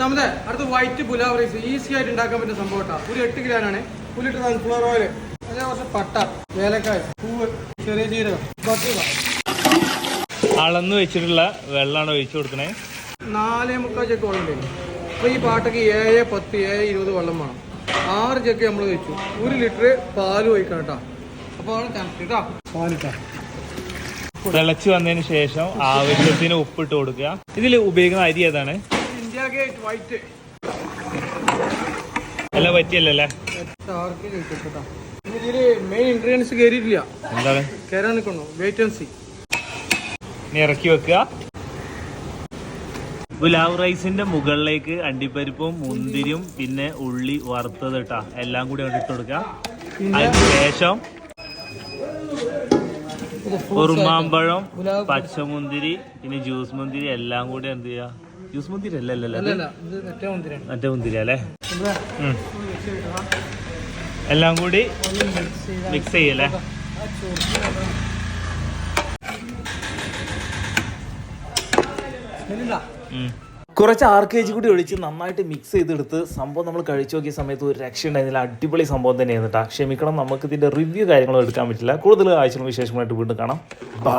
സമതെ അടുത്ത white pulao rice easy ആയിട്ട് ഉണ്ടാക്കാൻ പറ്റുന്ന സംഭവം കേട്ടോ ഒരു എട്ട് കിലോ ആണ്. പുലിട്ട് സൺഫ്ലവർ ഓയിൽ അതേ കുറച്ച് പട്ട വേലക്കായ പൂവ് ചെറിയ ജീരകം അളന്ന് വെച്ചിട്ടുള്ള വെള്ളമാണ് ഒഴിച്ചു കൊടുക്കണേ. നാലേ മുക്കാൽ ചെക്ക് വെള്ളം വേണം. അപ്പോൾ ഈ പാട്ടയ്ക്ക് ഏഴ് പത്ത് ഏഴ് ഇരുപത് വെള്ളം വേണം. ആറ് ചെക്ക് നമ്മൾ വെച്ചു. ഒരു ലിറ്റർ പാൽ ഒഴിക്കണം കേട്ടോ അപ്പോൾ ആണ് കണക്ട് കേട്ടോ പാലിട്ടാ തിളച്ച് വന്നതിന് ശേഷം ആവശ്യത്തിന് ഉപ്പിട്ട് കൊടുക്കുക. ഇതിൽ ഉപയോഗിക്കുന്ന അരി ഏതാണ്? ഗേറ്റ് വൈറ്റ് പറ്റിയല്ലേ കേട്ടോ ഇതിൽ മെയിൻ ഇൻഗ്രീഡിയൻസ് കയറിയിട്ടില്ല എന്താണ്? കയറാൻ നിൽക്കണോ? വെയിറ്റ് ആൻഡ് സി ഇനി ഇറക്കി വെക്കുക. ഗുലാബ് റൈസിന്റെ മുകളിലേക്ക് അണ്ടിപ്പരിപ്പും മുന്തിരിയും പിന്നെ ഉള്ളി വറുത്തത് ഇട്ടാ. എല്ലാം കൂടി അങ്ങോട്ട് ഇട്ട് കൊടുക്കുക. അതിന് ശേഷം ഉറുമാമ്പഴം പച്ചമുന്തിരി പിന്നെ ജ്യൂസ് മുന്തിരി എല്ലാം കൂടി എന്ത് ചെയ്യാ ജ്യൂസ് മുന്തിരി അല്ലല്ലോ മറ്റേ മുന്തിരി അല്ലേ. എല്ലാം കൂടി മിക്സ് ചെയ്യല്ലേ. കുറച്ച് ആർ കെ ജി കൂടി ഒഴിച്ച് നന്നായിട്ട് മിക്സ് ചെയ്തെടുത്ത് സംഭവം നമ്മൾ കഴിച്ചു നോക്കിയ സമയത്ത് ഒരു രക്ഷ ഉണ്ടായിരുന്നില്ല അടിപൊളി സംഭവം തന്നെയാണ് കേട്ടോ. ക്ഷമിക്കണം നമുക്ക് ഇതിന്റെ റിവ്യൂ കാര്യങ്ങളും എടുക്കാൻ പറ്റില്ല. കൂടുതൽ ആഴ്ചകളും വിശേഷമായിട്ട് വീണ്ടും കാണാം. ബൈ